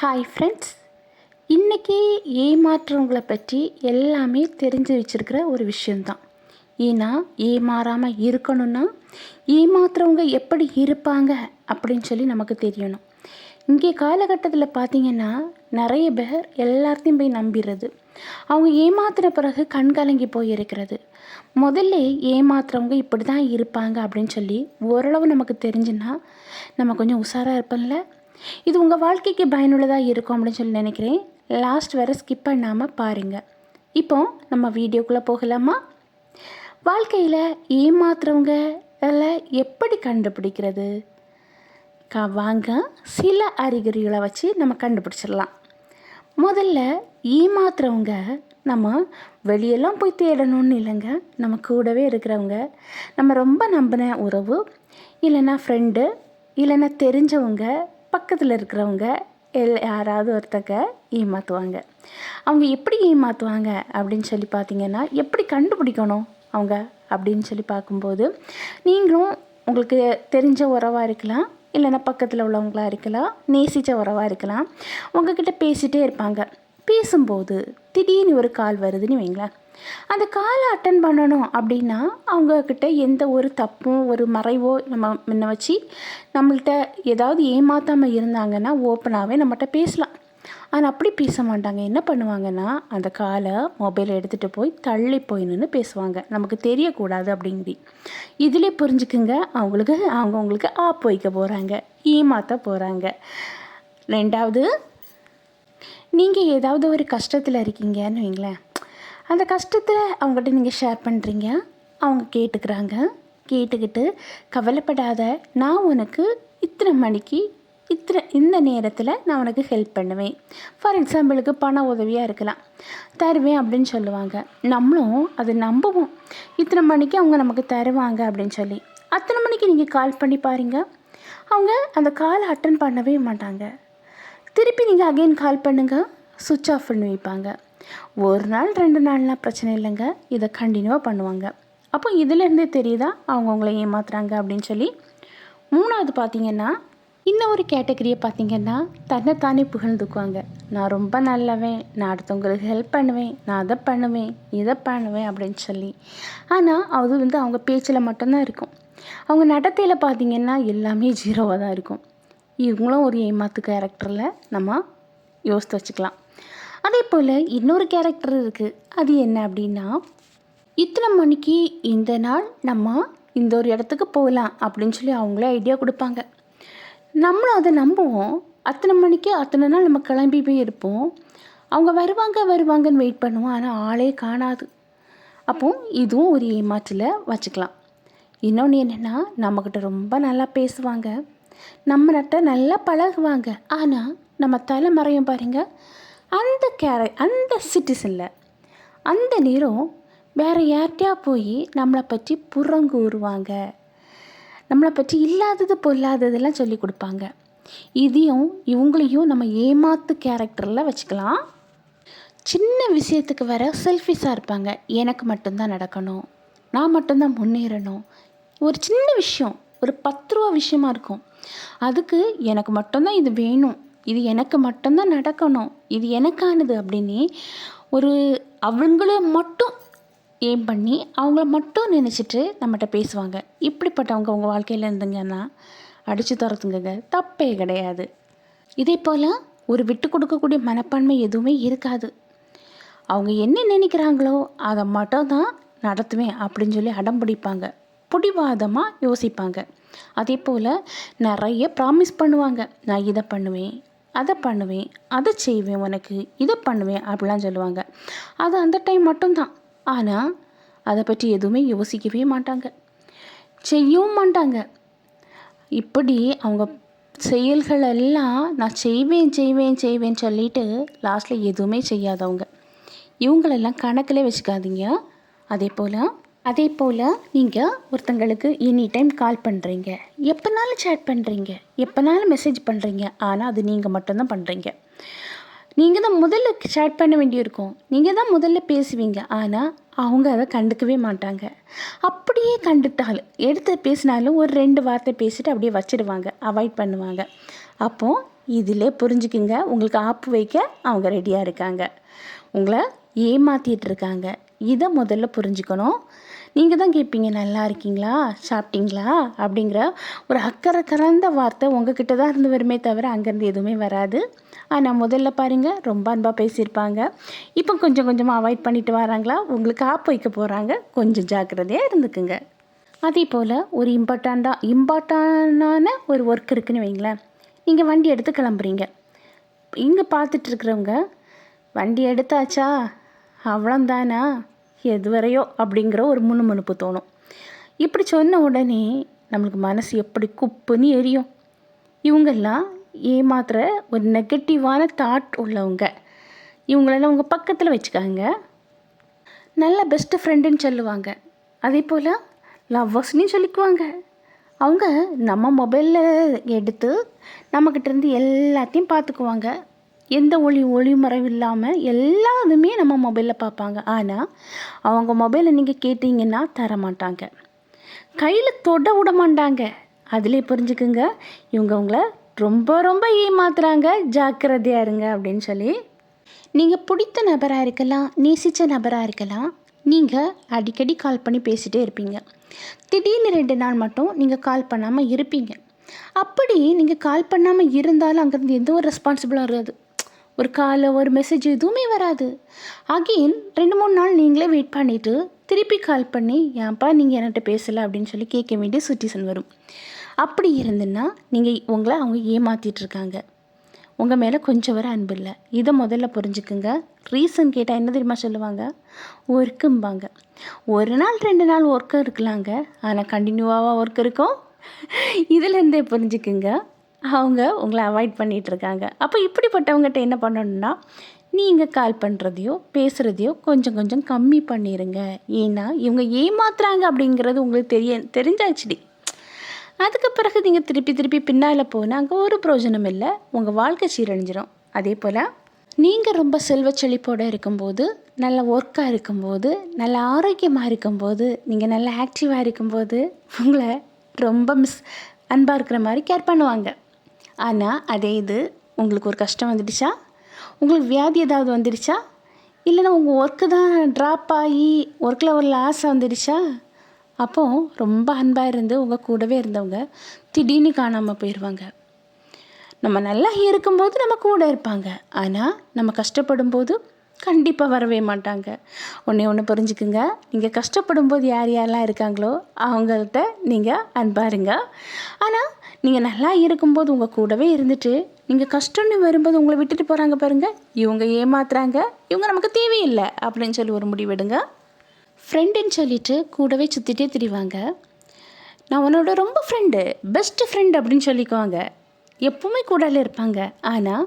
Hi friends இன்றைக்கி ஏமாற்றுறவங்களை பற்றி எல்லாமே தெரிஞ்சு வச்சுருக்கிற ஒரு விஷயந்தான் ஏன்னா ஏமாறாமல் இருக்கணும்னா ஏமாத்துறவங்க எப்படி இருப்பாங்க அப்படின்னு சொல்லி நமக்கு தெரியணும். இங்கே காலகட்டத்தில் பார்த்திங்கன்னா நிறைய பேர் எல்லாத்தையும் போய் நம்பிடுறது அவங்க ஏமாத்துற பிறகு கண்கலங்கி போய் இருக்கிறது முதல்ல ஏமாத்துறவங்க இப்படி தான் இருப்பாங்க அப்படின்னு சொல்லி ஓரளவு நமக்கு தெரிஞ்சுன்னா நம்ம கொஞ்சம் உஷாராக இருப்போம்ல? இது உங்கள் வாழ்க்கைக்கு பயனுள்ளதாக இருக்கும் அப்படின்னு சொல்லி நினைக்கிறேன். லாஸ்ட் வரை ஸ்கிப் பண்ணாமல் பாருங்கள் இப்போ நம்ம வீடியோக்குள்ளே போகலாமா? வாழ்க்கையில் ஏமாத்துறவங்க எல்லாம் எப்படி கண்டுபிடிக்கிறது? க வாங்க. சில அறிகுறிகளை வச்சு நம்ம கண்டுபிடிச்சிடலாம். முதல்ல ஏமாத்துறவங்க நம்ம வெளியெல்லாம் போய் தேடணும்னு இல்லைங்க. நம்ம கூடவே இருக்கிறவங்க நம்ம ரொம்ப நம்பின உறவு இல்லைன்னா ஃப்ரெண்டு இல்லைன்னா தெரிஞ்சவங்க பக்கத்தில் இருக்கிறவங்க எல் யாராவது ஒருத்தங்க ஏமாற்றுவாங்க அவங்க எப்படி ஏமாற்றுவாங்க அப்படின்னு சொல்லி பார்த்தீங்கன்னா எப்படி கண்டுபிடிக்கணும் அவங்க அப்படின்னு சொல்லி பார்க்கும்போது நீங்களும் உங்களுக்கு தெரிஞ்ச உறவாக இருக்கலாம் இல்லைன்னா பக்கத்தில் உள்ளவங்களாக இருக்கலாம் நேசித்த உறவாக இருக்கலாம் உங்ககிட்ட பேசிகிட்டே இருப்பாங்க. பேசும்போது திடீர்னு ஒரு கால் வருதுன்னு வைங்களேன். அந்த காலை அட்டன் பண்ணணும் அப்படின்னா அவங்கக்கிட்ட எந்த ஒரு தப்பும் ஒரு மறைவோ நம்ம முன்ன வச்சு நம்மள்கிட்ட ஏதாவது ஏமாற்றாமல் இருந்தாங்கன்னா ஓப்பனாகவே நம்மகிட்ட பேசலாம். ஆனால் அப்படி பேச மாட்டாங்க. என்ன பண்ணுவாங்கன்னா அந்த காலை மொபைலை எடுத்துகிட்டு போய் தள்ளி போய் நின்று பேசுவாங்க. நமக்கு தெரியக்கூடாது அப்படிங்கிறி இதிலே புரிஞ்சுக்குங்க. அவங்களுக்கு அவங்க உங்களுக்கு ஆப் வைக்க போகிறாங்க ஏமாற்ற போகிறாங்க ரெண்டாவது நீங்கள் ஏதாவது ஒரு கஷ்டத்தில் இருக்கீங்கன்னு வைங்களேன். அந்த கஷ்டத்தில் அவங்ககிட்ட நீங்கள் ஷேர் பண்ணுறீங்க அவங்க கேட்டுக்கிறாங்க. கேட்டுக்கிட்டு கவலைப்படாத நான் உனக்கு இத்தனை மணிக்கு இத்தனை இந்த நேரத்தில் நான் உனக்கு ஹெல்ப் பண்ணுவேன். ஃபார் எக்ஸாம்பிளுக்கு பண உதவியாக இருக்கலாம். தருவேன் அப்படின்னு சொல்லுவாங்க. நம்மளும் அதை நம்புவோம். இத்தனை மணிக்கு அவங்க நமக்கு தருவாங்க அப்படின்னு சொல்லி. அத்தனை மணிக்கு நீங்கள் கால் பண்ணி பாருங்கள் அவங்க அந்த காலை அட்டன் பண்ணவே மாட்டாங்க. திருப்பி நீங்கள் அகெயின் கால் பண்ணுங்கள் சுவிட்ச் ஆஃப் பண்ணி வைப்பாங்க. ஒரு நாள் ரெண்டு நாள்லாம் பிரச்சனை இல்லைங்க. இதை கண்டினியூவாக பண்ணுவாங்க. அப்போ இதுலேருந்தே தெரியுதா? அவங்க உங்களை ஏமாத்துறாங்க அப்படின்னு சொல்லி. மூணாவது பார்த்தீங்கன்னா இன்னும் ஒரு கேட்டகரியை பார்த்தீங்கன்னா தன்னைத்தானே புகழ்ந்துக்குவாங்க நான் ரொம்ப நல்லவன் நான் அடுத்தவங்களுக்கு ஹெல்ப் பண்ணுவேன் நான் அதை பண்ணுவேன் இதை பண்ணுவேன் அப்படின்னு சொல்லி. ஆனால் அது வந்து அவங்க பேச்சில் மட்டும்தான் இருக்கும். அவங்க நடத்தையில் பார்த்தீங்கன்னா எல்லாமே ஜீரோவாக தான் இருக்கும். இவங்களும் ஒரு ஏமாத்து கேரக்டரில் நம்ம யோசித்து வச்சுக்கலாம். அதே போல் இன்னொரு கேரக்டர் இருக்குது அது என்ன அப்படின்னா இத்தனை மணிக்கு இந்த நாள் நம்ம இந்த ஒரு இடத்துக்கு போகலாம் அப்படின்னு சொல்லி அவங்களே ஐடியா கொடுப்பாங்க. நம்மளும் அதை நம்புவோம். அத்தனை மணிக்கு அத்தனை நாள் நம்ம கிளம்பி போய் இருப்போம். அவங்க வருவாங்க வருவாங்கன்னு வெயிட் பண்ணுவோம். ஆனால் ஆளே காணாது. அப்போ இதுவும் ஒரு ஏமாற்றில் வச்சுக்கலாம். இன்னொன்று என்னென்னா நம்மக்கிட்ட ரொம்ப நல்லா பேசுவாங்க. நம்மகிட்ட நல்லா பழகுவாங்க. ஆனால் நம்ம தலைமறையும் பாருங்கள் அந்த கேர அந்த சிட்டிசனில் அந்த நேரம் வேறு யார்கிட்டயா போய் நம்மளை பற்றி புறங்கூறுவாங்க நம்மளை பற்றி இல்லாதது பொல்லாததெல்லாம் சொல்லி கொடுப்பாங்க. இதையும் இவங்களையும் நம்ம ஏமாத்து கேரக்டரில் வச்சுக்கலாம். சின்ன விஷயத்துக்கு வர செல்ஃபிஸாக இருப்பாங்க. எனக்கு மட்டும்தான் நடக்கணும். நான் மட்டும்தான் முன்னேறணும். ஒரு சின்ன விஷயம் ஒரு பத்து ரூபா விஷயமா இருக்கும். அதுக்கு எனக்கு மட்டும்தான் இது வேணும். இது எனக்கு மட்டும்தான் நடக்கணும் இது எனக்கானது அப்படின்னு ஒரு அவங்கள மட்டும் ஏம் பண்ணி அவங்கள மட்டும் நினச்சிட்டு நம்மகிட்ட பேசுவாங்க. இப்படிப்பட்டவங்க உங்கள் வாழ்க்கையில் இருந்தீங்கன்னா அடித்து துரத்துங்க தப்பே கிடையாது. இதே போல் ஒரு விட்டு கொடுக்கக்கூடிய மனப்பான்மை எதுவுமே இருக்காது. அவங்க என்ன நினைக்கிறாங்களோ அதை மட்டும் தான் நடத்துவேன் அப்படின்னு சொல்லி அடம் பிடிப்பாங்க. பிடிவாதமாக யோசிப்பாங்க. அதே போல் நிறைய ப்ராமிஸ் பண்ணுவாங்க. நான் இதை பண்ணுவேன் அதை பண்ணுவேன் அதை செய்வேன் உனக்கு இதை பண்ணுவேன் அப்படிலாம் சொல்லுவாங்க. அது அந்த டைம் மட்டும்தான். ஆனால் அதை பற்றி எதுவுமே யோசிக்கவே மாட்டாங்க. செய்யவும் மாட்டாங்க. இப்படி அவங்க செயல்கள் எல்லாம் நான் செய்வேன் செய்வேன் செய்வேன் சொல்லிட்டு லாஸ்ட்டில் எதுவுமே செய்யாதவங்க. இவங்களெல்லாம் கணக்கில் வச்சுக்காதீங்க. அதே போல் அதே போல் நீங்கள் ஒருத்தங்களுக்கு எனி டைம் கால் பண்ணுறீங்க எப்போனாலும் சேட் பண்ணுறீங்க எப்போனாலும் மெசேஜ் பண்ணுறீங்க ஆனால் அது நீங்கள் மட்டும்தான் பண்ணுறீங்க நீங்கள் தான் முதல்ல சேட் பண்ண வேண்டியிருக்கும். நீங்கள் தான் முதல்ல பேசுவீங்க. ஆனால் அவங்க அதை கண்டுக்கவே மாட்டாங்க. அப்படியே கண்டுட்டாலும் எடுத்து பேசினாலும் ஒரு ரெண்டு வார்த்தை பேசிட்டு அப்படியே வச்சுடுவாங்க அவாய்ட் பண்ணுவாங்க. அப்போது இதிலே புரிஞ்சுக்குங்க. உங்களுக்கு ஆப்பு வைக்க அவங்க ரெடியாக இருக்காங்க. உங்களை ஏமாற்றிட்டு இருக்காங்க. இதை முதல்ல புரிஞ்சுக்கணும். நீங்கள் தான் கேட்பீங்க நல்லா இருக்கீங்களா? சாப்பிட்டீங்களா? அப்படிங்கிற ஒரு அக்கறை கலந்த வார்த்தை உங்ககிட்ட தான் இருந்து வருமே தவிர அங்கேருந்து எதுவுமே வராது. ஆனால் முதல்ல பாருங்கள் ரொம்ப அன்பாக பேசியிருப்பாங்க. இப்போ கொஞ்சம் கொஞ்சமாக அவாய்ட் பண்ணிட்டு வராங்களா? உங்களுக்கு ஆப்பு வைக்க போகிறாங்க கொஞ்சம் ஜாக்கிரதையாக இருந்துக்குங்க. அதே போல் ஒரு இம்பார்ட்டண்ட்டாக இம்பார்ட்டண்டான ஒரு ஒர்க் இருக்குன்னு வைங்களேன். நீங்கள் வண்டி எடுத்து கிளம்புறீங்க. இங்கே பார்த்துட்டு இருக்கிறவங்க வண்டி எடுத்தாச்சா? அவ்வளோந்தானா எதுவரையோ அப்படிங்கிற ஒரு முணுமுணுப்பு தோணும். இப்படி சொன்ன உடனே நம்மளுக்கு மனசு எப்படி குப்புன்னு எரியும். இவங்கெல்லாம் ஏமாத்துற ஒரு நெகட்டிவான தாட் உள்ளவங்க. இவங்களெல்லாம் உங்கள் பக்கத்தில் வச்சுக்காங்க. நல்ல பெஸ்ட்டு ஃப்ரெண்டுன்னு சொல்லுவாங்க. அதே போல் லவ்வர்ஸ்னையும் சொல்லிக்குவாங்க. அவங்க நம்ம மொபைலில் எடுத்து நம்மக்கிட்டேருந்து எல்லாத்தையும் பார்த்துக்குவாங்க. எந்த ஒளி ஒளிமறைவு இல்லாமல் எல்லாதுமே நம்ம மொபைலில் பார்ப்பாங்க. ஆனால் அவங்க மொபைலை நீங்கள் கேட்டிங்கன்னா தர மாட்டாங்க கையில் தொட விட மாட்டாங்க. அதிலே புரிஞ்சுக்குங்க. இவங்க உங்களை ரொம்ப ரொம்ப ஏமாத்துறாங்க. ஜாக்கிரதையாக இருங்க அப்படின்னு சொல்லி. நீங்கள் பிடித்த நபராக இருக்கலாம் நேசித்த நபராக இருக்கலாம் நீங்கள் அடிக்கடி கால் பண்ணி பேசிகிட்டே இருப்பீங்க. திடீர்னு ரெண்டு நாள் மட்டும் நீங்கள் கால் பண்ணாமல் இருப்பீங்க. அப்படி நீங்கள் கால் பண்ணாமல் இருந்தாலும் அங்கேருந்து எந்த ஒரு ரெஸ்பான்சிபிளாக இருக்காது. ஒரு காலை ஒரு மெசேஜ் எதுவுமே வராது. அகெயின் ரெண்டு மூணு நாள் நீங்களே வெயிட் பண்ணிவிட்டு திருப்பி கால் பண்ணி ஏன்ப்பா நீங்கள் என்கிட்ட பேசலை? அப்படின்னு சொல்லி கேட்க வேண்டிய சுச்சுவேஷன் வரும். அப்படி இருந்துன்னா நீங்கள் உங்களை அவங்க ஏமாற்றிட்டுருக்காங்க உங்கள் மேலே கொஞ்சம் வர அன்பு இல்லை. இதை முதல்ல புரிஞ்சுக்குங்க. ரீசன் கேட்டால் என்ன தெரியுமா சொல்லுவாங்க? ஒர்க்கும்பாங்க ஒரு நாள் ரெண்டு நாள் ஒர்க்கு இருக்கலாங்க. ஆனால் கண்டினியூவாக ஒர்க் இருக்கும். இதுலேருந்தே புரிஞ்சுக்குங்க. அவங்க உங்களை அவாய்ட் பண்ணிகிட்டு இருக்காங்க அப்போ இப்படிப்பட்டவங்ககிட்ட என்ன பண்ணணும்னா நீங்கள் கால் பண்ணுறதையோ பேசுகிறதையோ கொஞ்சம் கொஞ்சம் கம்மி பண்ணிடுங்க ஏன்னா இவங்க ஏமாத்துறாங்க அப்படிங்கிறது உங்களுக்கு தெரிய தெரிஞ்சாச்சுடி. அதுக்கு பிறகு நீங்கள் திருப்பி திருப்பி பின்னால் போனால் அங்கே ஒரு பிரயோஜனம் இல்லை. உங்கள் வாழ்க்கை சீரழிஞ்சிடும் அதே போல் நீங்கள் ரொம்ப செல்வ செழிப்போடு இருக்கும்போது நல்ல ஒர்க்காக இருக்கும்போது நல்ல ஆரோக்கியமாக இருக்கும்போது நீங்கள் நல்ல ஆக்டிவாக இருக்கும்போது உங்களை ரொம்ப மிஸ் அன்பாக இருக்கிற மாதிரி கேர் பண்ணுவாங்க. ஆனால் அதே இது உங்களுக்கு ஒரு கஷ்டம் வந்துடுச்சா? உங்களுக்கு வியாதி ஏதாவது வந்துடுச்சா? இல்லைன்னா உங்கள் ஒர்க்கு தான் ட்ராப் ஆகி ஒர்க்கில் ஒரு லாஸ் வந்துடுச்சா? அப்போது ரொம்ப அன்பாக இருந்து உங்கள் கூடவே இருந்தவங்க திடீர்னு காணாமல் போயிடுவாங்க நம்ம நல்லா இருக்கும்போது நம்ம கூட இருப்பாங்க. ஆனால் நம்ம கஷ்டப்படும் போது கண்டிப்பாக வரவே மாட்டாங்க. ஒன்றே ஒன்று புரிஞ்சுக்குங்க. நீங்கள் கஷ்டப்படும் போது யார் யாரெல்லாம் இருக்காங்களோ அவங்கள்ட்ட நீங்கள் அன்பாருங்க ஆனால் நீங்கள் நல்லா இருக்கும்போது உங்கள் கூடவே இருந்துட்டு நீங்கள் கஷ்டம்னு வரும்போது உங்களை விட்டுட்டு போகிறாங்க பாருங்கள் இவங்க ஏமாத்துறாங்க. இவங்க நமக்கு தேவையில்லை அப்படின்னு சொல்லி ஒரு முடிவெடுங்க ஃப்ரெண்டுன்னு சொல்லிட்டு கூடவே சுற்றிட்டே திரிவாங்க. நான் உன்னோட ரொம்ப ஃப்ரெண்டு பெஸ்ட்டு ஃப்ரெண்டு அப்படின்னு சொல்லிக்குவாங்க. எப்பவுமே கூடால இருப்பாங்க. ஆனால்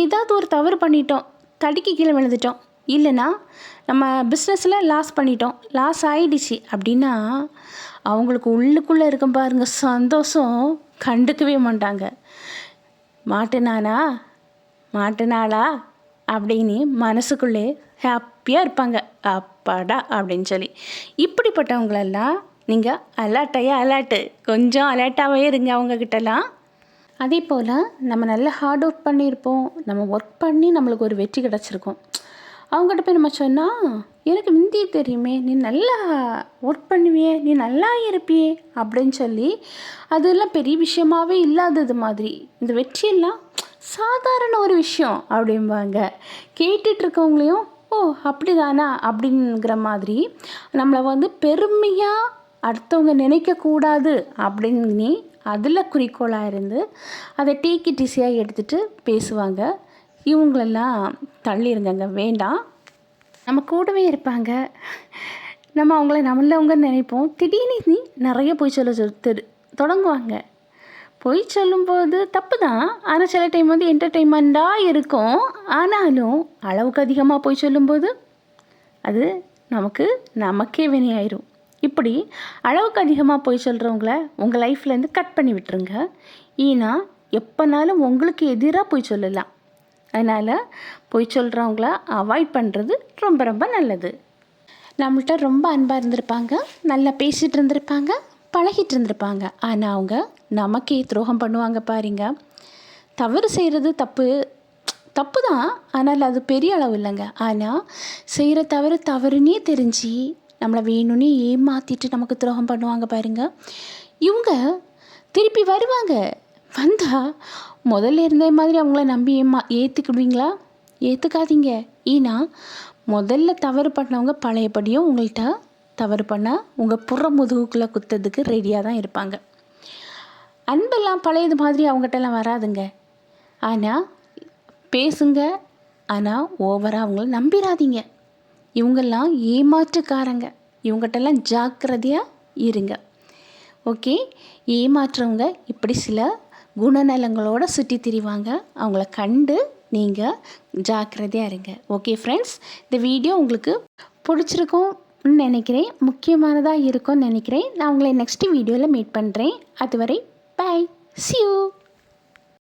ஏதாவது ஒரு தவறு பண்ணிட்டோம் தடுக்கி கீழே விழுந்துட்டோம். இல்லைன்னா நம்ம பிஸ்னஸில் லாஸ் பண்ணிட்டோம் லாஸ் ஆயிடுச்சு அப்படின்னா அவங்களுக்கு உள்ளுக்குள்ளே இருக்கும் பாருங்கள் சந்தோஷம். கண்டுக்கவே மாட்டாங்க. மாட்டினானா மாட்டினாளா அப்படின்னு மனசுக்குள்ளே ஹாப்பியாக இருப்பாங்க. அப்பாடா அப்படின்னு சொல்லி. இப்படிப்பட்டவங்களெல்லாம் நீங்கள் அலர்ட்டையா அலர்ட்டு கொஞ்சம் அலர்ட்டாகவே இருங்க அவங்கக்கிட்டலாம் அதே போல் நம்ம நல்லா ஹார்ட் ஒர்க் பண்ணியிருப்போம். நம்ம ஒர்க் பண்ணி நம்மளுக்கு ஒரு வெற்றி கிடச்சிருக்கும். அவங்ககிட்ட போய் நம்ம சொன்னால் எனக்கு ஹிந்தி தெரியுமே நீ நல்லா ஒர்க் பண்ணுவியே நீ நல்லா இருப்பியே அப்படின்னு சொல்லி அதெல்லாம் பெரிய விஷயமாவே இல்லாதது மாதிரி. இந்த வெற்றியெல்லாம் சாதாரண ஒரு விஷயம் அப்படிம்பாங்க. கேட்டுட்ருக்கவங்களையும் ஓ அப்படிதானா? அப்படிங்கிற மாதிரி நம்மளை வந்து பெருமையாக அடுத்தவங்க நினைக்கக்கூடாது அப்படின்னு அதில் குறிக்கோளாக இருந்து அதை டீக்கி டிசியாக எடுத்துகிட்டு பேசுவாங்க. இவங்களெல்லாம் தள்ளிருங்கங்க. வேண்டாம். நம்ம கூடவே இருப்பாங்க. நம்ம அவங்கள நம்மளவங்கன்னு நினைப்போம். திடீர்னு நிறைய போய் சொல்ல சொல் தெரு தொடங்குவாங்க. பொய் சொல்லும்போது தப்பு தான் ஆனால் சில டைம் வந்து என்டர்டெயின்மெண்ட்டாக இருக்கும். ஆனாலும் அளவுக்கு அதிகமாக போய் சொல்லும்போது அது நமக்கு நமக்கே வினையாயிரும். இப்படி அளவுக்கு அதிகமாக போய் சொல்கிறவங்கள உங்கள் லைஃப்லேருந்து கட் பண்ணி விட்டுருங்க. ஏன்னா எப்போனாலும் உங்களுக்கு எதிராக போய் சொல்லலாம். அதனால் போய் சொல்கிறவங்கள அவாய்ட் பண்ணுறது ரொம்ப ரொம்ப நல்லது. நம்மள்கிட்ட ரொம்ப அன்பாக இருந்திருப்பாங்க நல்லா பேசிகிட்டு இருந்திருப்பாங்க பழகிட்டு இருந்திருப்பாங்க. ஆனால் அவங்க நமக்கே துரோகம் பண்ணுவாங்க பாருங்க. தவறு செய்கிறது தப்பு தப்பு தான் ஆனால் அது பெரிய அளவு இல்லைங்க. ஆனால் செய்கிற தவறு தவறுனே தெரிஞ்சு நம்மளை வேணும்னே ஏமாற்றிட்டு நமக்கு துரோகம் பண்ணுவாங்க பாருங்க. இவங்க திருப்பி வருவாங்க. வந்தால் முதல்ல இருந்த மாதிரி அவங்கள நம்பி ஏமா ஏற்றுக்கிடுவீங்களா ஏற்றுக்காதீங்க ஏன்னா முதல்ல தவறு பண்ணவங்க பழையபடியும் உங்கள்கிட்ட தவறு பண்ணால் உங்கள் புற முதுகுக்குள்ளே குத்துறதுக்கு ரெடியாக தான் இருப்பாங்க. அன்பெல்லாம் பழையது மாதிரி அவங்ககிட்டலாம் வராதுங்க. ஆனால் பேசுங்க. ஆனால் ஓவராக அவங்கள நம்பிடாதீங்க இவங்கெல்லாம் ஏமாற்றுக்காரங்க. இவங்ககிட்டலாம் ஜாக்கிரதையாக இருங்க. ஓகே ஏமாற்றுறவங்க இப்படி சில குணநலங்களோடு சுற்றி திரிவாங்க. அவங்கள கண்டு நீங்கள் ஜாக்கிரதையாக இருங்க. ஓகே ஃப்ரெண்ட்ஸ் இந்த வீடியோ உங்களுக்கு பிடிச்சிருக்கும்னு நினைக்கிறேன். முக்கியமானதாக இருக்கும்னு நினைக்கிறேன். நான் உங்களை நெக்ஸ்ட் வீடியோவில் மீட் பண்ணுறேன் அதுவரை பாய் see யூ